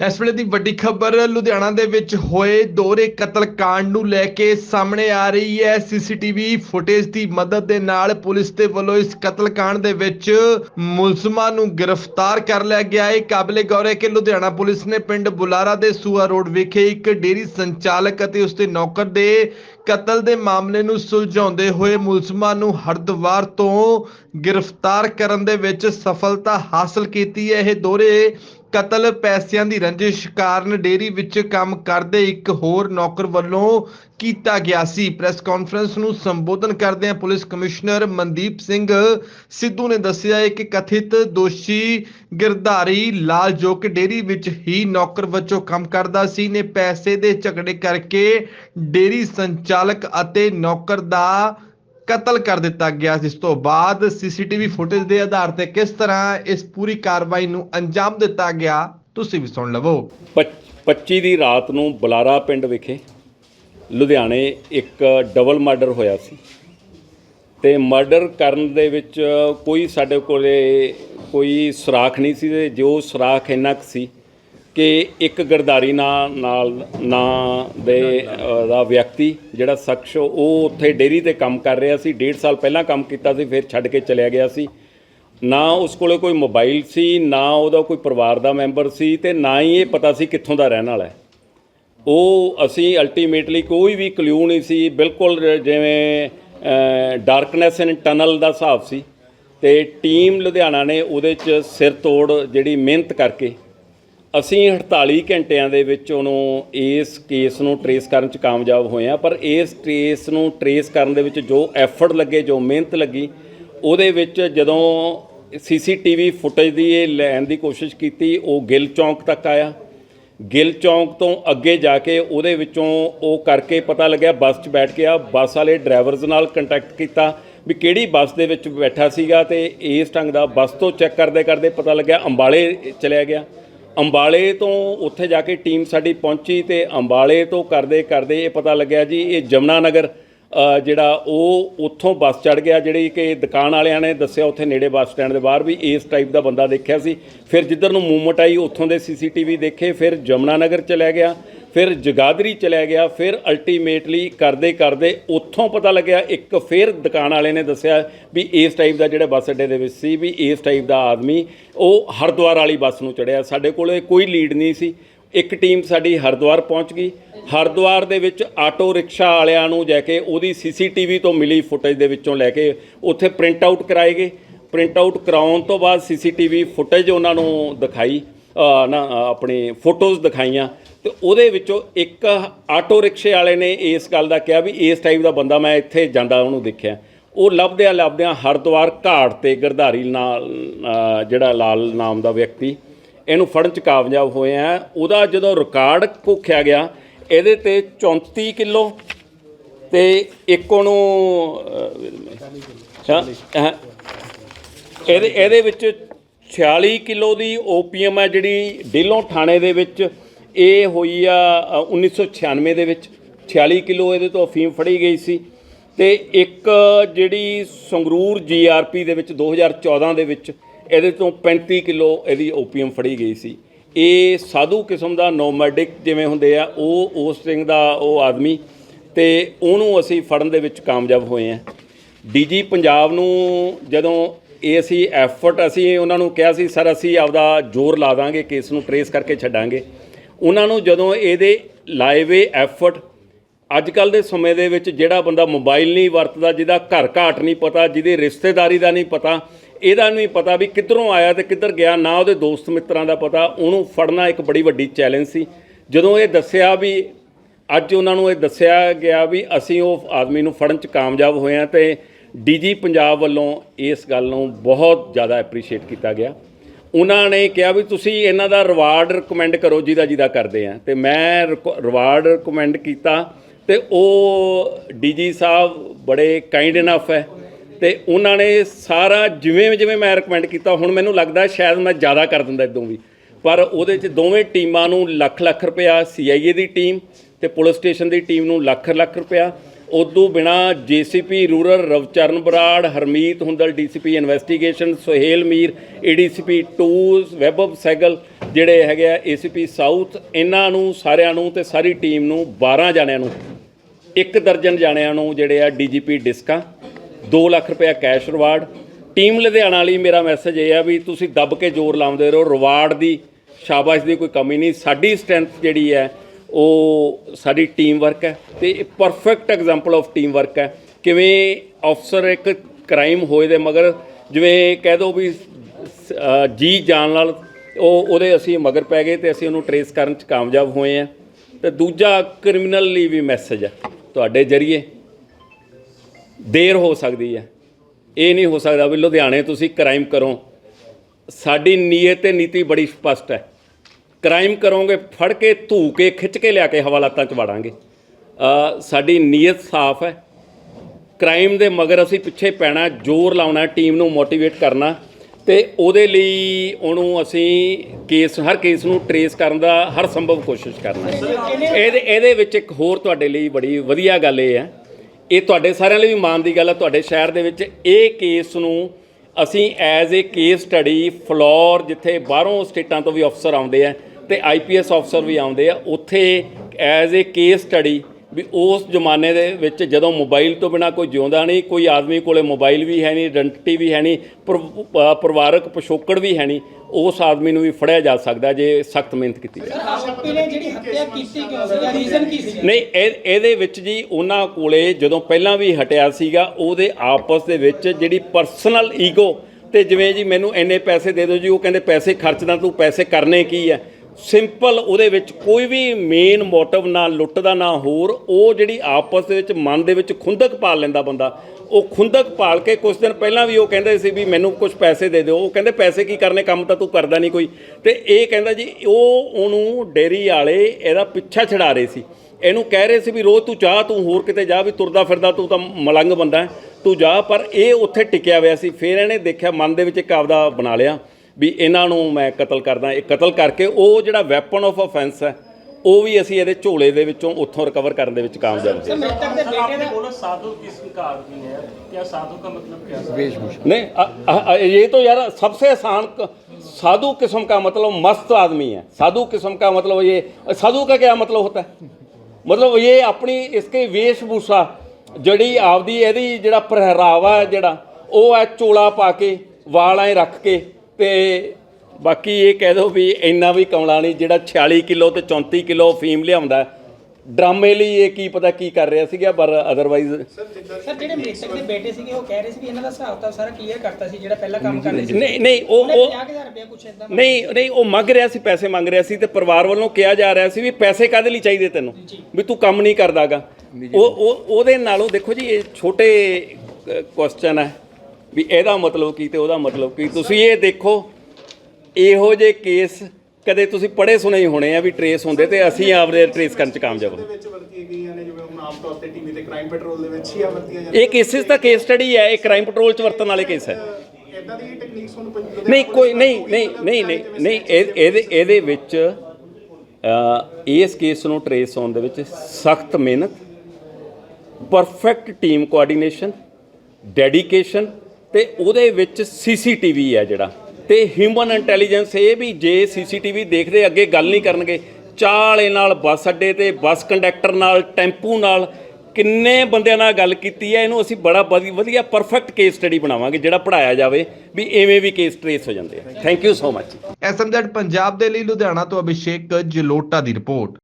ਇਸ ਵੇਲੇ ਦੀ ਵੱਡੀ ਖਬਰ ਲੁਧਿਆਣਾ ਦੇ ਵਿੱਚ ਹੋਏ ਦੋਹਰੇ ਕਾਂਡ ਨੂੰ ਲੈ ਕੇ ਸਾਹਮਣੇ ਆ ਰਹੀ ਹੈ ਸੀਸੀਟੀਵੀ ਫੁਟੇਜ ਦੀ ਮਦਦ ਦੇ ਨਾਲ ਪੁਲਿਸ ਦੇ ਵੱਲੋਂ ਇਸ ਕਤਲ ਕਾਂਡ ਦੇ ਵਿੱਚ ਮੁਲਜ਼ਮਾਂ ਨੂੰ ਗ੍ਰਿਫਤਾਰ ਕਰ ਲਿਆ ਗਿਆ ਹੈ। ਕਾਬਲੇ ਗੌਰ ਹੈ ਕਿ ਲੁਧਿਆਣਾ ਪੁਲਿਸ ਨੇ ਪਿੰਡ ਬੁਲਾਰਾ ਦੇ ਸੂਆ ਰੋਡ ਵਿਖੇ ਇੱਕ ਡੇਰੀ ਸੰਚਾਲਕ ਅਤੇ ਉਸ ਦੇ ਨੌਕਰ ਦੇ ਕਤਲ ਦੇ ਮਾਮਲੇ ਨੂੰ ਸੁਲਝਾਉਂਦੇ ਹੋਏ ਮੁਲਜ਼ਮਾਂ ਨੂੰ ਹਰਦਵਾਰ ਤੋਂ ਗ੍ਰਿਫਤਾਰ ਕਰਨ ਦੇ ਵਿੱਚ ਸਫਲਤਾ ਹਾਸਲ ਕੀਤੀ ਹੈ। ਇਹ ਦੋਹਰੇ ਕਤਲ ਪੈਸਿਆਂ ਦੀ ਰੰਜਿਸ਼ ਕਾਰਨ ਡੇਰੀ ਵਿੱਚ ਕੰਮ ਕਰਦੇ ਇੱਕ ਹੋਰ ਨੌਕਰ ਵੱਲੋਂ ਕੀਤਾ ਗਿਆ ਸੀ। ਪ੍ਰੈਸ ਕਾਨਫਰੰਸ ਨੂੰ ਸੰਬੋਧਨ ਕਰਦਿਆਂ ਪੁਲਿਸ ਕਮਿਸ਼ਨਰ ਮਨਦੀਪ ਸਿੰਘ ਸਿੱਧੂ ਨੇ ਦੱਸਿਆ ਹੈ ਕਿ ਕਥਿਤ ਦੋਸ਼ੀ ਗਿਰਧਾਰੀ ਲਾਲ ਜੋ ਕਿ ਡੇਰੀ ਵਿੱਚ ਹੀ ਨੌਕਰ ਵਜੋਂ ਕੰਮ ਕਰਦਾ ਸੀ, ਨੇ ਪੈਸੇ ਦੇ ਝਗੜੇ ਕਰਕੇ ਡੇਰੀ ਸੰਚਾਲਕ ਅਤੇ ਨੌਕਰ ਦਾ ਕਤਲ ਕਰ ਦਿੱਤਾ ਗਿਆ ਜਿਸ ਤੋਂ ਬਾਅਦ ਸੀਸੀਟੀਵੀ ਫੁਟੇਜ ਦੇ ਆਧਾਰ ਤੇ ਕਿਸ ਤਰ੍ਹਾਂ ਇਸ ਪੂਰੀ ਕਾਰਵਾਈ ਨੂੰ ਅੰਜਾਮ ਦਿੱਤਾ ਗਿਆ, ਤੁਸੀਂ ਵੀ ਸੁਣ ਲਵੋ। ਪੱਚ- 25 ਦੀ ਰਾਤ ਨੂੰ ਬੁਲਾਰਾ ਪਿੰਡ ਵਿਖੇ ਲੁਧਿਆਣੇ ਇੱਕ ਡਬਲ ਮਰਡਰ ਹੋਇਆ ਸੀ। ਤੇ ਮਰਡਰ ਕਰਨ ਦੇ ਵਿੱਚ ਕੋਈ ਸਾਡੇ ਕੋਲੇ ਕੋਈ ਸੁਰਾਖ ਨਹੀਂ ਸੀ ਤੇ ਜੋ ਸੁਰਾਖ ਇੰਨਾ ਕੁ ਸੀ ਕਿ ਇੱਕ ਗਰਦਾਰੀ ਨਾਂ ਨਾਲ ਨਾਂ ਦੇ ਅ, ਦਾ ਵਿਅਕਤੀ ਜਿਹੜਾ ਸ਼ਖਸ ਉਹ ਉੱਥੇ ਡੇਰੀ ਤੇ ਕੰਮ ਕਰ ਰਿਹਾ ਸੀ ਡੇਢ ਸਾਲ ਪਹਿਲਾਂ ਕੰਮ ਕੀਤਾ ਸੀ ਫਿਰ ਛੱਡ ਕੇ ਚਲਿਆ ਗਿਆ ਸੀ। ਨਾ ਉਸ ਕੋਲੇ ਕੋਈ ਮੋਬਾਈਲ ਸੀ ਨਾ ਉਹਦਾ ਕੋਈ ਪਰਿਵਾਰ ਦਾ ਮੈਂਬਰ ਸੀ ਤੇ ਨਾ ਹੀ ਇਹ ਪਤਾ ਸੀ ਕਿੱਥੋਂ ਦਾ ਰਹਿਣ ਵਾਲਾ ਹੈ। ਉਹ ਅਸੀਂ ਅਲਟੀਮੇਟਲੀ ਕੋਈ ਵੀ ਕਲੂ ਨਹੀਂ ਸੀ ਬਿਲਕੁਲ ਜਿਵੇਂ ਡਾਰਕਨੈਸ ਇਨ ਟਨਲ ਦਾ ਹਿਸਾਬ ਸੀ ਤੇ ਟੀਮ ਲੁਧਿਆਣਾ ਨੇ ਉਹਦੇ 'ਚ ਸਿਰ ਤੋੜ ਜਿਹੜੀ ਮਿਹਨਤ ਕਰਕੇ ਅਸੀਂ 48 ਘੰਟਿਆਂ ਦੇ ਵਿੱਚ ਉਹਨੂੰ ਇਸ ਕੇਸ ਨੂੰ ਟਰੇਸ ਕਰਨ 'ਚ ਕਾਮਯਾਬ ਹੋਏ ਆ ਪਰ ਇਸ ਟਰੇਸ ਨੂੰ ਟਰੇਸ ਕਰਨ ਦੇ ਵਿੱਚ ਜੋ ਐਫਰਟ ਲੱਗੇ, ਜੋ ਮਿਹਨਤ ਲੱਗੀ, ਉਹਦੇ ਵਿੱਚ ਜਦੋਂ ਸੀਸੀਟੀਵੀ ਫੁਟੇਜ ਦੀ ਇਹ ਲੈਣ ਦੀ ਕੋਸ਼ਿਸ਼ ਕੀਤੀ, ਉਹ ਗਿੱਲ ਚੌਂਕ ਤੱਕ ਆਇਆ। ਗਿੱਲ ਚੌਂਕ ਤੋਂ ਅੱਗੇ ਜਾ ਕੇ ਉਹਦੇ ਵਿੱਚੋਂ ਉਹ ਕਰਕੇ ਪਤਾ ਲੱਗਿਆ, ਬੱਸ 'ਚ ਬੈਠ ਕੇ ਆ, ਬੱਸ ਵਾਲੇ ਡਰਾਈਵਰਸ ਨਾਲ ਕੰਟੈਕਟ ਕੀਤਾ ਵੀ ਕਿਹੜੀ ਬੱਸ ਦੇ ਵਿੱਚ ਬੈਠਾ ਸੀਗਾ ਤੇ ਇਸ ਢੰਗ ਦਾ ਬੱਸ ਤੋਂ ਚੈੱਕ ਕਰਦੇ ਕਰਦੇ ਪਤਾ ਲੱਗਿਆ, ਅੰਬਾਲੇ ਚਲਿਆ ਗਿਆ। ਅੰਬਾਲੇ ਤੋਂ ਉੱਥੇ ਜਾ ਕੇ ਟੀਮ ਸਾਡੀ ਪਹੁੰਚੀ ਤੇ ਅੰਬਾਲੇ ਤੋਂ ਕਰਦੇ ਕਰਦੇ ਇਹ ਪਤਾ ਲੱਗਿਆ ਜੀ, ਇਹ ਜਮਨਾ ਨਗਰ ਜਿਹੜਾ ਉਹ ਉੱਥੋਂ ਬੱਸ ਚੜ ਗਿਆ, ਜਿਹੜੀ ਕਿ ਦੁਕਾਨ ਵਾਲਿਆਂ ਨੇ ਦੱਸਿਆ ਉੱਥੇ ਨੇੜੇ ਬੱਸ ਸਟੈਂਡ ਦੇ ਬਾਹਰ ਵੀ ਇਸ ਟਾਈਪ ਦਾ ਬੰਦਾ ਦੇਖਿਆ ਸੀ। ਫਿਰ ਜਿੱਧਰ ਨੂੰ ਮੂਵਮੈਂਟ ਆਈ ਉੱਥੋਂ ਦੇ ਸੀਸੀਟੀਵੀ ਦੇਖੇ, ਫਿਰ ਜਮਨਾ ਨਗਰ ਚਲਿਆ ਗਿਆ। ਫਿਰ ਜਗਾਦਰੀ ਚਲਿਆ ਗਿਆ ਫਿਰ ਅਲਟੀਮੇਟਲੀ ਕਰਦੇ ਕਰਦੇ ਉੱਥੋਂ ਪਤਾ ਲੱਗਿਆ ਇੱਕ ਫਿਰ ਦੁਕਾਨ ਵਾਲੇ ਨੇ ਦੱਸਿਆ ਵੀ ਇਸ ਟਾਈਪ ਦਾ ਜਿਹੜਾ ਬੱਸ ਅੱਡੇ ਦੇ ਵਿੱਚ ਸੀ ਵੀ ਇਸ ਟਾਈਪ ਦਾ ਆਦਮੀ ਉਹ ਹਰਿਦੁਆਰ ਵਾਲੀ ਬੱਸ ਨੂੰ ਚੜਿਆ। ਸਾਡੇ ਕੋਲੇ ਕੋਈ ਲੀਡ ਨਹੀਂ ਸੀ। ਇੱਕ ਟੀਮ ਸਾਡੀ ਹਰਿਦੁਆਰ ਪਹੁੰਚ ਗਈ। ਹਰਿਦੁਆਰ ਦੇ ਵਿੱਚ ਆਟੋ ਰਿਕਸ਼ਾ ਵਾਲਿਆਂ ਨੂੰ ਜਾ ਕੇ ਉਹਦੀ ਸੀਸੀਟੀਵੀ ਤੋਂ ਮਿਲੀ ਫੁਟੇਜ ਦੇ ਵਿੱਚੋਂ ਲੈ ਕੇ ਉੱਥੇ ਪ੍ਰਿੰਟ ਆਊਟ ਕਰਾਏ ਗਏ। ਪ੍ਰਿੰਟ ਆਊਟ ਕਰਾਉਣ ਤੋਂ ਬਾਅਦ ਸੀਸੀਟੀਵੀ ਫੁਟੇਜ ਉਹਨਾਂ ਨੂੰ ਦਿਖਾਈ ਨਾ ਅ, ਆਪਣੀ ਫੋਟੋਜ਼ ਦਿਖਾਈਆਂ। ਤੇ ਉਹਦੇ ਵਿੱਚੋਂ ਇੱਕ ਆਟੋ ਰਿਕਸ਼ੇ ਵਾਲੇ ਨੇ ਇਸ ਗੱਲ ਦਾ ਕਿਹਾ ਵੀ ਇਸ ਟਾਈਪ ਦਾ ਬੰਦਾ ਮੈਂ ਇੱਥੇ ਜਾਂਦਾ ਉਹਨੂੰ ਦੇਖਿਆ। ਉਹ ਲੱਭਦਿਆਂ ਲੱਭਦਿਆਂ ਹਰਿਦੁਆਰ ਘਾਟ ਤੇ ਗਰਧਾਰੀ ਨਾਲ ਜਿਹੜਾ ਲਾਲ ਨਾਮ ਦਾ ਵਿਅਕਤੀ, ਇਹਨੂੰ ਫੜਨ ਚ ਕਾਮਯਾਬ ਹੋਏ ਆ ਉਹਦਾ ਜਦੋਂ ਰਿਕਾਰਡ ਘੋਖਿਆ ਗਿਆ, ਇਹਦੇ ਤੇ 34 ਕਿਲੋ ਤੇ ਇੱਕ ਉਹਨੂੰ ਇਹਦੇ ਇਹਦੇ ਵਿੱਚ 46 ਕਿਲੋ ਦੀ ਓਪੀਐਮ ਹੈ ਜਿਹੜੀ ਡੇਲੋਂ ਥਾਣੇ ਦੇ ਵਿੱਚ ਇਹ ਹੋਈ ਆ ਅ, 1996 ਦੇ ਵਿੱਚ। 46 ਕਿਲੋ ਇਹਦੇ ਤੋਂ ਅਫੀਮ ਫੜੀ ਗਈ ਸੀ। ਤੇ ਇੱਕ ਜਿਹੜੀ ਸੰਗਰੂਰ ਜੀਆਰਪੀ ਦੇ ਵਿੱਚ 2014 ਦੇ ਵਿੱਚ ਇਹਦੇ ਤੋਂ 35 ਕਿਲੋ ਇਹਦੀ ਓਪੀਐਮ ਫੜੀ ਗਈ ਸੀ। ਇਹ ਸਾਧੂ ਕਿਸਮ ਦਾ ਨੋਮੈਡਿਕ ਜਿਵੇਂ ਹੁੰਦੇ ਆ ਉਹ ਉਸ ਸਿੰਘ ਦਾ ਉਹ ਆਦਮੀ ਤੇ ਉਹਨੂੰ ਅਸੀਂ ਫੜਨ ਦੇ ਵਿੱਚ ਕਾਮਯਾਬ ਹੋਏ ਆ। ਡੀਜੀ ਪੰਜਾਬ ਨੂੰ ਜਦੋਂ ਇਹ ਅਸੀਂ ਐਫਰਟ ਅਸੀਂ ਉਹਨਾਂ ਨੂੰ ਕਿਹਾ ਸੀ ਸਰ ਅਸੀਂ ਆਪਦਾ ਜ਼ੋਰ ਲਾ ਦਾਂਗੇ ਕੇਸ ਨੂੰ ਟਰੇਸ ਕਰਕੇ ਛੱਡਾਂਗੇ। ਉਹਨਾਂ ਨੂੰ ਜਦੋਂ ਇਹਦੇ ਲਾਈਵੇ ਐਫਰਟ ਅੱਜ ਕੱਲ ਦੇ ਸਮੇਂ ਦੇ ਵਿੱਚ ਜਿਹੜਾ ਬੰਦਾ ਮੋਬਾਈਲ ਨਹੀਂ ਵਰਤਦਾ, ਜਿਹਦਾ ਘਰ ਘਾਟ ਨਹੀਂ ਪਤਾ, ਜਿਹਦੀ ਰਿਸ਼ਤੇਦਾਰੀ ਦਾ ਨਹੀਂ ਪਤਾ, ਇਹਦਾ ਨਹੀਂ ਪਤਾ ਵੀ ਕਿੱਧਰੋਂ ਆਇਆ ਤੇ ਕਿੱਧਰ ਗਿਆ, ਨਾ ਉਹਦੇ ਦੋਸਤ ਮਿੱਤਰਾਂ ਦਾ ਪਤਾ, ਉਹਨੂੰ ਫੜਨਾ ਇੱਕ ਬੜੀ ਵੱਡੀ ਚੈਲੰਜ ਸੀ। ਜਦੋਂ ਇਹ ਦੱਸਿਆ ਵੀ, ਅੱਜ ਉਹਨਾਂ ਨੂੰ ਇਹ ਦੱਸਿਆ ਗਿਆ ਵੀ ਅਸੀਂ ਉਹ ਆਦਮੀ ਨੂੰ ਫੜਨ 'ਚ ਕਾਮਯਾਬ ਹੋਏ ਆ ਤੇ ਡੀਜੀ ਪੰਜਾਬ ਵੱਲੋਂ ਇਸ ਗੱਲ ਨੂੰ ਬਹੁਤ ਜ਼ਿਆਦਾ ਐਪਰੀਸ਼ੀਏਟ ਕੀਤਾ ਗਿਆ। ਉਹਨਾਂ ਨੇ ਕਿਹਾ ਵੀ ਤੁਸੀਂ ਇਹਨਾਂ ਦਾ ਰਿਵਾਰਡ ਰਿਕਮੈਂਡ ਕਰੋ ਜਿਹਦਾ ਜਿਹਦਾ ਕਰਦੇ ਆ। ਤੇ ਮੈਂ ਰਿਵਾਰਡ ਰਿਕਮੈਂਡ ਕੀਤਾ ਤੇ ਉਹ ਡੀਜੀ ਸਾਹਿਬ ਬੜੇ ਕਾਈਂਡ ਇਨਫ ਹੈ। ਤੇ ਉਹਨਾਂ ਨੇ ਸਾਰਾ ਜਿਵੇਂ ਜਿਵੇਂ ਮੈਂ ਰਿਕਮੈਂਡ ਕੀਤਾ, ਹੁਣ ਮੈਨੂੰ ਲੱਗਦਾ ਸ਼ਾਇਦ ਮੈਂ ਜ਼ਿਆਦਾ ਕਰ ਦਿੰਦਾ ਇਦੋਂ ਵੀ। ਪਰ ਉਹਦੇ 'ਚ ਦੋਵੇਂ ਟੀਮਾਂ ਨੂੰ ਲੱਖ ਲੱਖ ਰੁਪਇਆ ਸੀਆਈਏ ਦੀ ਟੀਮ ਤੇ ਪੁਲਿਸ ਸਟੇਸ਼ਨ ਦੀ ਟੀਮ ਨੂੰ ਲੱਖ ਲੱਖ ਰੁਪਇਆ। ਉਦੋਂ ਬਿਨਾ GCP, rural Ravcharan Brar, Harmeet Hundal, DCP investigation, Suhail Mir, ADCP 2 ਵੈਬਬ Sehgal ਜਿਹੜੇ ਹੈਗੇ ਆ, ਏਸੀਪੀ ਸਾਊਥ, ਇਹਨਾਂ ਨੂੰ, ਸਾਰਿਆਂ ਨੂੰ ਤੇ ਸਾਰੀ ਟੀਮ ਨੂੰ 12 ਜਾਣਿਆਂ ਨੂੰ, ਇੱਕ ਦਰਜਨ ਜਾਣਿਆਂ ਨੂੰ ਜਿਹੜੇ ਆ ਡੀਜੀਪੀ ਡਿਸਕਾ 2 ਲੱਖ ਰੁਪਏ ਕੈਸ਼ ਰਿਵਾਰਡ। ਟੀਮ ਲੁਧਿਆਣਾ ਲਈ ਮੇਰਾ ਮੈਸੇਜ ਇਹ ਆ ਵੀ ਤੁਸੀਂ ਦੱਬ ਕੇ ਜ਼ੋਰ ਲਾਉਂਦੇ ਰਹੋ, ਰਿਵਾਰਡ ਦੀ ਸ਼ਾਬਾਸ਼ ਦੀ ਕੋਈ ਕਮੀ ਨਹੀਂ, ਸਾਡੀ ਸਟਰੈਂਥ ਜਿਹੜੀ ਹੈ ਉਹ ਸਾਡੀ ਟੀਮ ਵਰਕ ਹੈ ਤੇ ਇਹ perfect example of team work ਹੈ। ਕਿਵੇਂ ਅਫਸਰ ਇੱਕ ਕ੍ਰਾਈਮ ਹੋਏ ਦੇ ਮਗਰ ਜਿਵੇਂ ਕਹਿ ਦੋ ਵੀ ਸ- ਅ, ਜੀ ਜਾਨ ਨਾਲ ਉਹ ਉਹਦੇ ਅਸੀਂ ਮਗਰ ਪੈ ਗਏ ਤੇ ਅਸੀਂ ਉਹਨੂੰ ਟਰੇਸ ਕਰਨ ਚ ਕਾਮਯਾਬ ਹੋਏ ਆ ਤੇ ਦੂਜਾ ਕ੍ਰਿਮੀਨਲ ਲਈ ਵੀ ਮੈਸੇਜ ਹੈ ਤੁਹਾਡੇ ਜਰੀਏ। ਦੇਰ ਹੋ ਸਕਦੀ ਹੈ। ਇਹ ਨਹੀਂ ਹੋ ਸਕਦਾ ਵੀ ਲੁਧਿਆਣੇ ਤੁਸੀਂ ਕ੍ਰਾਈਮ ਕਰੋ। ਸਾਡੀ ਨੀਅਤ ਤੇ ਨੀਤੀ ਬੜੀ ਸਪਸ਼ਟ ਹੈ। ਕ੍ਰਾਈਮ ਕਰੋਗੇ, ਫੜ ਕੇ, ਧੂ ਕੇ, ਖਿੱਚ ਕੇ ਲਿਆ ਕੇ ਹਵਾਲਾਤਾਂ ਚ ਵਾੜਾਂਗੇ। ਸਾਡੀ ਨੀਅਤ ਸਾਫ਼ ਹੈ। ਕ੍ਰਾਈਮ ਦੇ ਮਗਰ ਅਸੀਂ ਪਿੱਛੇ ਪੈਣਾ, ਜ਼ੋਰ ਲਾਉਣਾ, ਟੀਮ ਨੂੰ ਮੋਟੀਵੇਟ ਕਰਨਾ ਤੇ ਉਹਦੇ ਲਈ ਉਹਨੂੰ ਅਸੀਂ ਕੇਸ, ਹਰ ਕੇਸ ਨੂੰ ਟਰੇਸ ਕਰਨ ਦਾ ਹਰ ਸੰਭਵ ਕੋਸ਼ਿਸ਼ ਕਰਨਾ ਹੈ। ਇਹਦੇ ਇਹਦੇ ਵਿੱਚ ਇੱਕ ਹੋਰ ਤੁਹਾਡੇ ਲਈ ਬੜੀ ਵਧੀਆ ਗੱਲ ਇਹ ਹੈ। ਇਹ ਤੁਹਾਡੇ ਸਾਰਿਆਂ ਲਈ ਵੀ ਮਾਣ ਦੀ ਗੱਲ ਹੈ। ਤੁਹਾਡੇ ਸ਼ਹਿਰ ਦੇ ਵਿੱਚ ਇਹ ਕੇਸ ਨੂੰ ਅਸੀਂ as a case study floor ਜਿੱਥੇ ਬਾਹਰੋਂ ਸਟੇਟਾਂ ਤੋਂ ਵੀ ਅਫਸਰ ਆਉਂਦੇ ਆ ਤੇ ਆਈਪੀਐਸ ਅਫਸਰ ਵੀ ਆਉਂਦੇ ਆ ਉੱਥੇ ਐਜ਼ ਏ ਕੇਸ ਸਟੱਡੀ ਵੀ ਉਸ ਜ਼ਮਾਨੇ ਦੇ ਵਿੱਚ ਜਦੋਂ ਮੋਬਾਈਲ ਤੋਂ ਬਿਨਾ ਕੋਈ ਜਿਉਂਦਾ ਨਹੀਂ ਕੋਈ ਆਦਮੀ ਕੋਲੇ ਮੋਬਾਈਲ ਵੀ ਹੈ ਨਹੀਂ ਆਇਡੈਂਟੀ ਵੀ ਹੈ ਨਹੀਂ ਪਰਿਵਾਰਕ ਪਿਛੋਕੜ ਵੀ ਹੈ ਨਹੀਂ ਉਸ ਆਦਮੀ ਨੂੰ ਵੀ ਫੜਿਆ ਜਾ ਸਕਦਾ ਜੇ ਸਖਤ ਮਿਹਨਤ ਕੀਤੀ ਜਾਵੇ। ਆਰੋਪੀ ਨੇ ਜਿਹੜੀ ਹੱਤਿਆ ਕੀਤੀ ਕਿਉਂ ਸੀ? ਜਾਂ ਰੀਜ਼ਨ ਕੀ ਸੀ? ਨਹੀਂ ਇਹ ਇਹਦੇ ਵਿੱਚ ਜੀ ਉਹਨਾਂ ਕੋਲੇ ਜਦੋਂ ਪਹਿਲਾਂ ਵੀ ਹਟਿਆ ਸੀਗਾ ਉਹਦੇ ਆਪਸ ਦੇ ਵਿੱਚ ਜਿਹੜੀ ਪਰਸਨਲ ਈਗੋ ਤੇ ਜਿਵੇਂ ਜੀ ਮੈਨੂੰ ਇੰਨੇ ਪੈਸੇ ਦੇ ਦਿਓ ਜੀ ਉਹ ਕਹਿੰਦੇ ਪੈਸੇ ਖਰਚਦਾ ਤੂੰ ਪੈਸੇ ਕਰਨੇ ਕੀ ਹੈ ਸਿੰਪਲ ਉਹਦੇ ਵਿੱਚ ਕੋਈ ਵੀ ਮੇਨ ਮੋਟਿਵ ਨਾ ਲੁੱਟ ਦਾ ਨਾ ਹੋਰ, ਉਹ ਜਿਹੜੀ ਆਪਸ ਦੇ ਵਿੱਚ ਮਨ ਦੇ ਵਿੱਚ ਖੁੰਦਕ ਪਾਲ ਲੈਂਦਾ ਬੰਦਾ, ਉਹ ਖੁੰਦਕ ਪਾਲ ਕੇ ਕੁਝ ਦਿਨ ਪਹਿਲਾਂ ਵੀ ਉਹ ਕਹਿੰਦੇ ਸੀ ਵੀ ਮੈਨੂੰ ਕੁਝ ਪੈਸੇ ਦੇ ਦਿਓ। ਉਹ ਕਹਿੰਦੇ, ਪੈਸੇ ਕੀ ਕਰਨੇ? ਕੰਮ ਤਾਂ ਤੂੰ ਕਰਦਾ ਨਹੀਂ ਕੋਈ। ਤੇ ਇਹ ਕਹਿੰਦਾ ਜੀ, ਉਹ ਉਹਨੂੰ ਡੇਰੀ ਵਾਲੇ ਇਹਦਾ ਪਿੱਛਾ ਛਡਾ ਰਹੇ ਸੀ। ਇਹਨੂੰ ਕਹਿ ਰਹੇ ਸੀ ਵੀ, ਰੋਜ਼ ਤੂੰ ਜਾ ਤੂੰ ਹੋਰ ਕਿਤੇ ਜਾ, ਵੀ ਤੁਰਦਾ ਫਿਰਦਾ ਤੂੰ ਤਾਂ ਮਲੰਗ ਬੰਦਾ ਤੂੰ ਜਾ। ਪਰ ਇਹ ਉੱਥੇ ਟਿਕਿਆ ਹੋਇਆ ਸੀ। ਫਿਰ ਇਹਨੇ ਦੇਖਿਆ, ਮਨ ਦੇ ਵਿੱਚ ਇੱਕ ਆਪਦਾ ਬਣਾ ਲਿਆ। ਵੀ ਇਹਨਾਂ ਨੂੰ ਮੈਂ ਕਤਲ ਕਰਦਾ ਇਹ ਕਤਲ ਕਰਕੇ ਉਹ ਜਿਹੜਾ ਵੈਪਨ ਆਫ ਆਫੈਂਸ ਹੈ ਉਹ ਵੀ ਅਸੀਂ ਇਹਦੇ ਝੋਲੇ ਦੇ ਵਿੱਚੋਂ ਉੱਥੋਂ ਰਿਕਵਰ ਕਰਨ ਦੇ ਵਿੱਚ ਕਾਮਯਾਬ ਹੋਏ ਮ੍ਰਿਤਕ ਦੇ ਬੇਟੇ आपने ਦਾ बोला साधु किस्म का आदमी है क्या साधु का मतलब क्या है नहीं अ- अ- अ- ये तो यार सबसे आसान क- साधु किस्म का मतलब मस्त आदमी है साधु किस्म का मतलब ये साधु का क्या मतलब होता है मतलब ये अपनी इसके वेशभूषा ਜਿਹੜੀ ਆਪਦੀ ਇਹਦੀ ਜਿਹੜਾ ਪਹਿਰਾਵਾ ਹੈ ਜਿਹੜਾ ਉਹ ਹੈ ਚੋਲਾ ਪਾ ਕੇ ਵਾਲ ਐ ਰੱਖ ਕੇ ਤੇ ਬਾਕੀ ਇਹ ਕਹਿ ਦੋ ਵੀ ਇੰਨਾ ਵੀ ਕਮਲਾ ਨਹੀਂ ਜਿਹੜਾ 46 ਕਿਲੋ ਤੇ 34 ਕਿਲੋ ਫੀਮ ਲਿਆਉਂਦਾ। ਡਰਾਮੇ ਲਈ ਇਹ ਕੀ ਪਤਾ ਕੀ ਕਰ ਰਿਹਾ ਸੀਗਾ ਪਰ ਅਦਰਵਾਈਜ਼ ਸਰ ਜਿਹੜੇ ਮ੍ਰਿਤਕ ਦੇ ਬੇਟੇ ਸੀਗੇ ਉਹ ਕਹਿ ਰਹੇ ਸੀ ਵੀ ਇਹਨਾਂ ਦਾ ਹਿਸਾਬ ਤਾਂ ਸਾਰਾ ਕਲੀਅਰ ਕਰਤਾ ਸੀ ਜਿਹੜਾ ਪਹਿਲਾਂ ਕੰਮ ਕਰ ਰਹੇ ਸੀ। ਨਹੀਂ ਨਹੀਂ ਉਹ ਉਹ 50000 ਰੁਪਏ ਕੁਛ ਇਦਾਂ ਨਹੀਂ ਨਹੀਂ ਉਹ ਮੰਗ ਰਿਹਾ ਸੀ ਪੈਸੇ ਮੰਗ ਰਿਹਾ ਸੀ ਤੇ ਪਰਿਵਾਰ ਵੱਲੋਂ ਕਿਹਾ ਜਾ ਰਿਹਾ ਸੀ ਵੀ ਪੈਸੇ ਕਾਹਦੇ ਲਈ ਚਾਹੀਦੇ ਤੈਨੂੰ? ਵੀ ਤੂੰ ਕੰਮ ਨਹੀਂ ਕਰਦਾਗਾ। ਉਹ ਉਹ ਉਹਦੇ ਨਾਲੋਂ ਦੇਖੋ ਜੀ ਇਹ ਛੋਟੇ ਕੁਐਸਚਨ ਹੈ। ਵੀ ਇਹਦਾ ਮਤਲਬ ਕੀ ਤੇ ਉਹਦਾ ਮਤਲਬ ਕੀ? ਤੁਸੀਂ ਇਹ ਦੇਖੋ ਇਹੋ ਜਿਹੇ ਕੇਸ ਕਦੇ ਤੁਸੀਂ ਪੜ੍ਹੇ ਸੁਣੇ ਹੀ ਹੋਣੇ ਆ ਵੀ ਟਰੇਸ ਹੁੰਦੇ ਤੇ ਅਸੀਂ ਆਪਦੇ ਟਰੇਸ ਕਰਨ ਚ ਕਾਮਯਾਬ ਦੇ ਹੋਏ ਵਿੱਚ ਵਰਤੀਆਂ ਗਈਆਂ ਨੇ ਜਿਵੇਂ ਹੁਣ ਆਮ ਤੌਰ ਤੇ ਟੀਵੀ ਤੇ ਕ੍ਰਾਈਮ ਪੈਟਰੋਲ ਦੇ ਵਿੱਚ ਹੀ ਆ ਵਰਤੀਆਂ ਜਾਂਦੀਆਂ ਇਹ ਕੇਸਿਸ ਤਾਂ ਕੇਸ ਸਟੱਡੀ ਹੈ ਇਹ ਕ੍ਰਾਈਮ ਪੈਟਰੋਲ ਚ ਵਰਤਣ ਵਾਲੇ ਕੇਸ ਹੈ। ਇਦਾਂ ਦੀ ਟੈਕਨੀਕਸ ਹੁਣ ਪੰਜਾਬ ਨਹੀਂ ਕੋਈ ਨਹੀਂ ਨਹੀਂ ਨਹੀਂ ਨਹੀਂ ਨਹੀਂ ਇਹ- ਇਹਦੇ ਇਹਦੇ ਵਿੱਚ ਇਸ ਕੇਸ ਨੂੰ ਟਰੇਸ ਹੋਣ ਦੇ ਵਿੱਚ ਸਖਤ ਮਿਹਨਤ ਪਰਫੈਕਟ ਟੀਮ ਕੋਆਰਡੀਨੇਸ਼ਨ ਡੈਡੀਕੇਸ਼ਨ ਤੇ ਉਹਦੇ ਵਿੱਚ ਸੀਸੀਟੀਵੀ ਹੈ ਜਿਹੜਾ। ਤੇ ਹਿਊਮਨ ਇੰਟੈਲੀਜੈਂਸ ਇਹ ਵੀ ਜੇ ਸੀਸੀਟੀਵੀ ਦੇਖਦੇ ਅੱਗੇ ਗੱਲ ਨਹੀਂ ਕਰਨਗੇ, ਚਾਲੇ ਨਾਲ ਬੱਸ ਅੱਡੇ ਤੇ, ਬੱਸ ਕੰਡਕਟਰ ਨਾਲ, ਟੈਂਪੂ ਨਾਲ, ਕਿੰਨੇ ਬੰਦਿਆਂ ਨਾਲ ਗੱਲ ਕੀਤੀ ਹੈ, ਇਹਨੂੰ ਅਸੀਂ ਬੜਾ ਵਧੀ- ਵਧੀਆ ਪਰਫੈਕਟ ਕੇਸ ਸਟੱਡੀ ਬਣਾਵਾਂਗੇ, ਜਿਹੜਾ ਪੜਾਇਆ ਜਾਵੇ ਵੀ ਐਵੇਂ ਵੀ ਕੇਸ ਟਰੇਸ ਹੋ ਜਾਂਦੇ ਆ। Thank you so much SMZ Punjab ਦੇ ਲਈ, ਲੁਧਿਆਣਾ ਤੋਂ ਅਭਿਸ਼ੇਕ ਜਲੋਟਾ ਦੀ ਰਿਪੋਰਟ।